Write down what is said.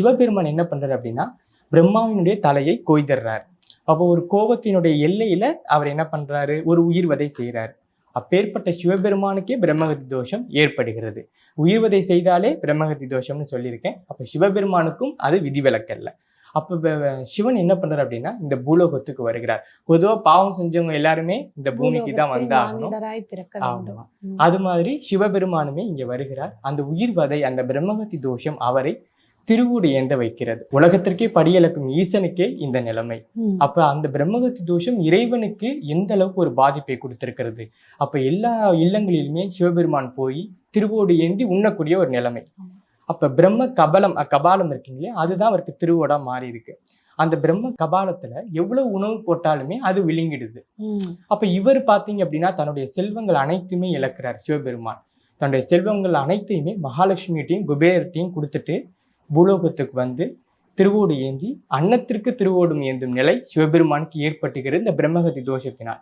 சிவபெருமான் என்ன பண்றாரு அப்படின்னா பிரம்மாவினுடைய தலையை கொய்தர்றார். அப்போ ஒரு கோபத்தினுடைய எல்லையில அவர் என்ன பண்றாரு? ஒரு உயிர் வதை செய்கிறார் அப்பேற்பட்ட சிவபெருமானுக்கே பிரம்மகத்தி தோஷம் ஏற்படுகிறது. உயிர்வதை செய்தாலே பிரம்மகத்தி தோஷம்னு சொல்லியிருக்கேன். அப்போ சிவபெருமானுக்கும் அது விதிவிலக்கல்ல. அப்போ சிவன் என்ன பண்றாரு அப்படின்னா இந்த பூலோகத்துக்கு வருகிறார். பொதுவா பாவம் செஞ்சவங்க எல்லாருமே இந்த பூமிக்கு தான் வந்தாகணும். அது மாதிரி சிவபெருமானுமே இங்க வருகிறார். அந்த உயிர் வதை அந்த பிரம்மகத்தி தோஷம் அவரை திருவூடு ஏந்த வைக்கிறது? உலகத்திற்கே படியளக்கும் ஈசனுக்கே இந்த நிலைமை. அப்ப அந்த பிரம்மகத்தி தோஷம் இறைவனுக்கு எந்த அளவுக்கு ஒரு பாதிப்பை கொடுத்திருக்கிறது? அப்ப எல்லா இல்லங்களிலுமே சிவபெருமான் போய் திருவோடு ஏந்தி உண்ணக்கூடிய ஒரு நிலைமை. அப்ப பிரம்ம கபலம் கபாலம் இருக்குங்க இல்லையா? அதுதான் அவருக்கு திருவோடா மாறி இருக்கு அந்த பிரம்ம கபாலத்துல எவ்வளவு உணவு போட்டாலுமே அது விழுங்கிடுது. அப்ப இவர் பாத்தீங்க அப்படின்னா தன்னுடைய செல்வங்கள் அனைத்துமே இழக்கிறார் சிவபெருமான். தன்னுடைய செல்வங்கள் அனைத்தையுமே மகாலட்சுமிகிட்டையும் குபேரட்டையும் கொடுத்துட்டு பூலோகத்துக்கு வந்து திருவோடு ஏந்தி அன்னத்திற்கு திருவோடும் ஏந்தும் நிலை சிவபெருமானுக்கு ஏற்பட்டுகிறது இந்த பிரம்மகதி தோஷத்தினால்.